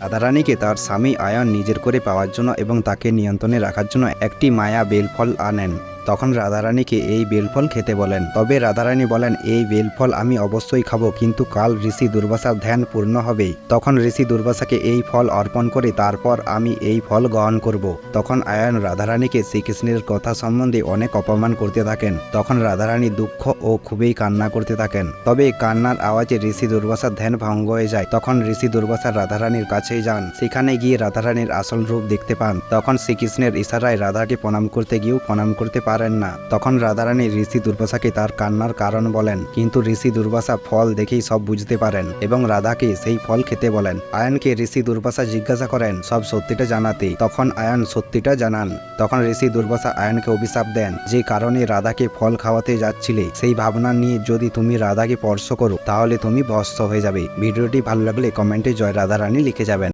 রাধারানীকে তার স্বামী আয়ন নিজের করে পাওয়ার জন্য এবং তাকে নিয়ন্ত্রণে রাখার জন্য একটি মায়া বেলফল আনেন। তখন রাধারানীকে এই বেলফল খেতে বলেন। তবে রাধারানী বলেন, এই বেলফল আমি অবশ্যই খাব, কিন্তু কাল ঋষি দুর্বাসার ধ্যান পূর্ণ হবে। তখন ঋষি দুর্বাসাকে এই ফল অর্পণ করে তারপর আমি এই ফল গ্রহণ করব। তখন আয়ন রাধারানীকে শ্রীকৃষ্ণের কথা সম্বন্ধে অনেক অপমান করতে থাকেন। তখন রাধারানী দুঃখ ও খুবই কান্না করতে থাকেন। তবে কান্নার আওয়াজে ঋষি দুর্বাসার ধ্যান ভঙ্গ হয়ে যায়। তখন ঋষি দুর্বাসা রাধারানীর কাছে যান। সেখানে গিয়ে রাধারানীর আসল রূপ দেখতে পান। তখন শ্রীকৃষ্ণের ইশারায় রাধাকে প্রণাম করতে গিয়েও প্রণাম করতে পারেন না। তখন রাধারানী ঋষি দুর্বাসাকে তার কান্নার কারণ বলেন, কিন্তু ঋষি দুর্বাসা ফল দেখেই সব বুঝতে পারেন এবং রাধাকে সেই ফল খেতে বলেন। আয়নকে ঋষি দুর্বাসা জিজ্ঞাসা করেন, সব সত্যিটা জানাতে। তখন আয়ন সত্যিটা জানান। তখন ঋষি দুর্বাসা আয়নকে অভিশাপ দেন, যে কারণে রাধাকে ফল খাওয়াতে যাচ্ছিলে। সেই ভাবনা নিয়ে যদি তুমি রাধাকে স্পর্শ করো, তাহলে তুমি ভস্ম হয়ে যাবে। ভিডিওটি ভালো লাগলে কমেন্টে জয় রাধারানী লিখে যাবেন।